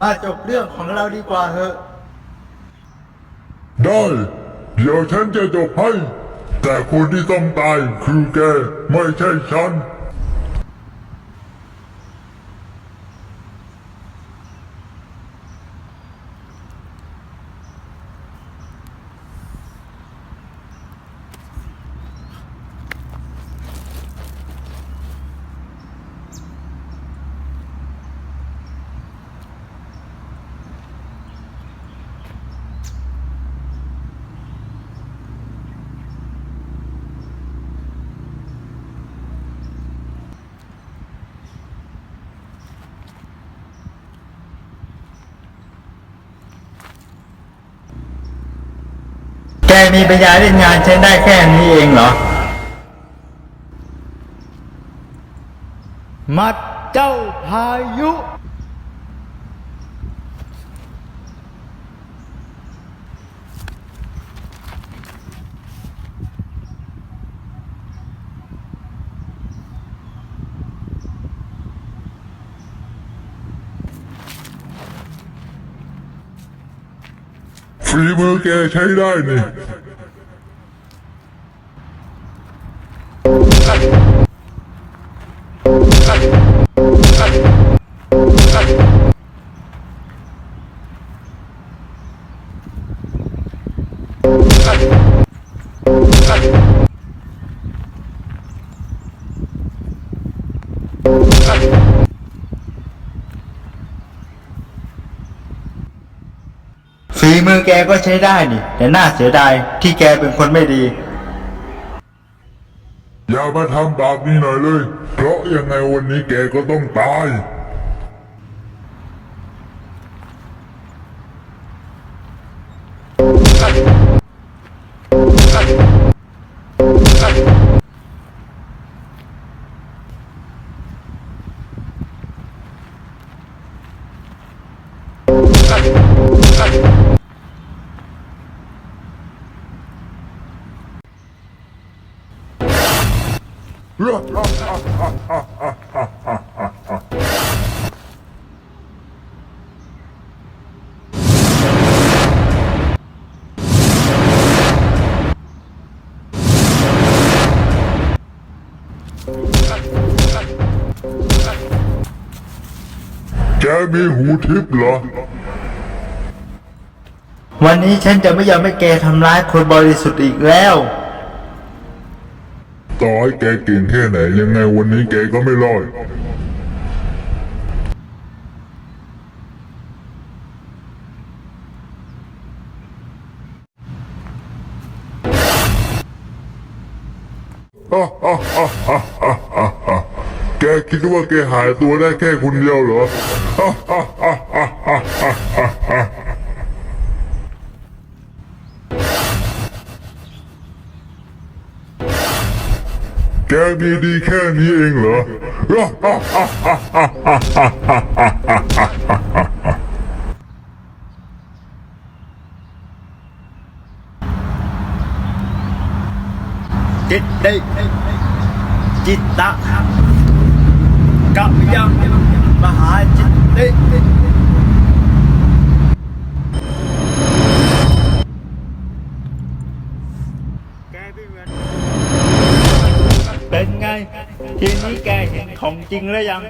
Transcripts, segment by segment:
มาจบเรื่องของเราดีกว่าเถอะ ได้ เดี๋ยวฉันจะจบให้ แต่คนที่ต้องตายคือแก ไม่ใช่ฉัน มีปัญญาเล่นงานใช้ได้แค่นี้เองเหรอ มัดเจ้าพายุ ฝีมือแกใช้ได้นี่ ฝีมือแกก็ใช้ได้นี่ แต่น่าเสียดายที่แกเป็นคนไม่ดี อย่ามาทำแบบนี้หน่อยเลย เพราะยังไงวันนี้แกก็ต้องตาย แกมีหูทิพย์เหรอ วันนี้ฉันจะไม่ยอมให้แกทำร้ายคนบริสุทธิ์อีกแล้ว ต่อให้แกเก่งแค่ไหนยังไงวันนี้แกก็ไม่รอดแกคิดว่าแกหายตัวได้แค่คนเดียวเหรอ แกมีดีแค่นี้เองเหรอ จิตติจิตตะกับยังมหาจิตติแกไม่เหมือนเป็นไง ทีนี้แกเห็นของจริงแล้วยัง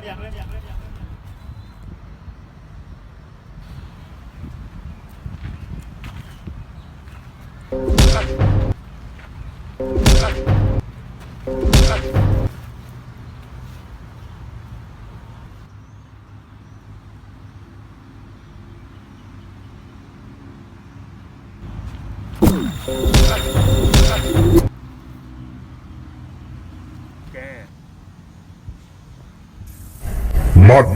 มัน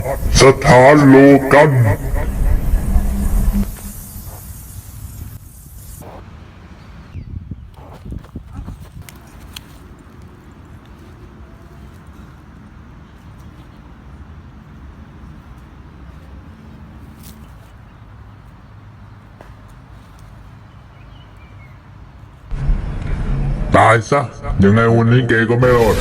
สถานโลกันตายซะยังไงวันนี้แกก็ไม่รอด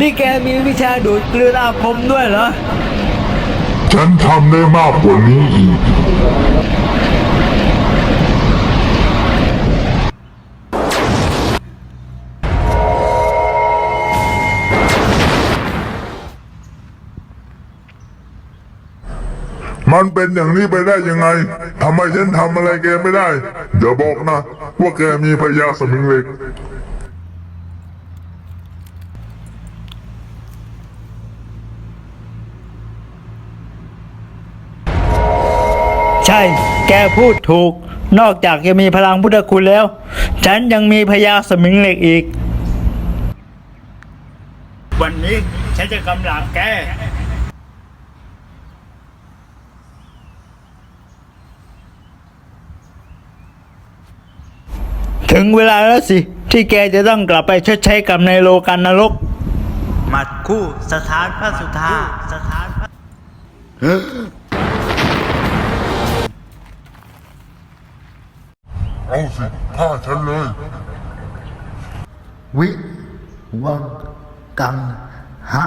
นี่แกมีวิชาดูดกลืนอาคมด้วยเหรอ ฉันทำได้มากกว่านี้อีก มันเป็นอย่างนี้ไปได้ยังไงทำไมฉันทำอะไรแกไม่ได้ เดี๋ยวบอกนะ ว่าแกมีพยาสมิงเหล็กใช่ แกพูดถูก นอกจากจะมีพลังพุทธคุณแล้ว ฉันยังมีพยาสมิงเหล็กอีก วันนี้ฉันจะกำลังแก ถึงเวลาแล้วสิ ที่แกจะต้องกลับไปชดใช้กรรมในโลกันนรก หมัดคู่สถานพระสุธาสถานพระเอาสิฆ่าฉันเลย วิวังกังหะ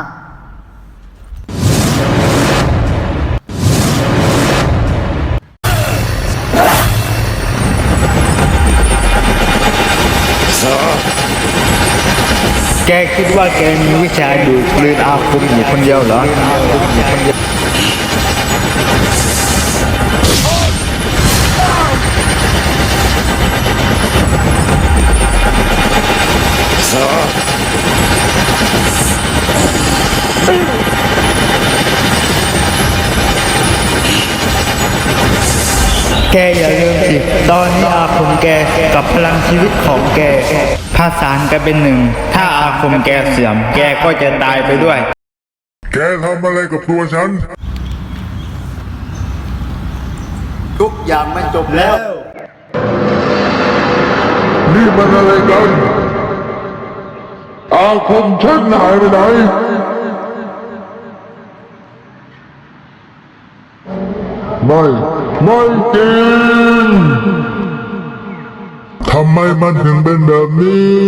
แกคิดว่าแกมีวิชาดูดกลืนอาคมอยู่คนเดียวเหรอ แกอย่าลืมสิตอนนี้อาคมแกกับพลังชีวิตของแกผสานกันเป็นหนึ่ง ถ้าอาคมแกเสื่อม แกก็จะตายไปด้วย แกทำอะไรกับตัวฉัน ทุกอย่างมันจบแล้ว นี่มันอะไรกัน อาคมฉันหายไปไหนไม่ ไม่จริงทำไมมันถึงเป็นแบบนี้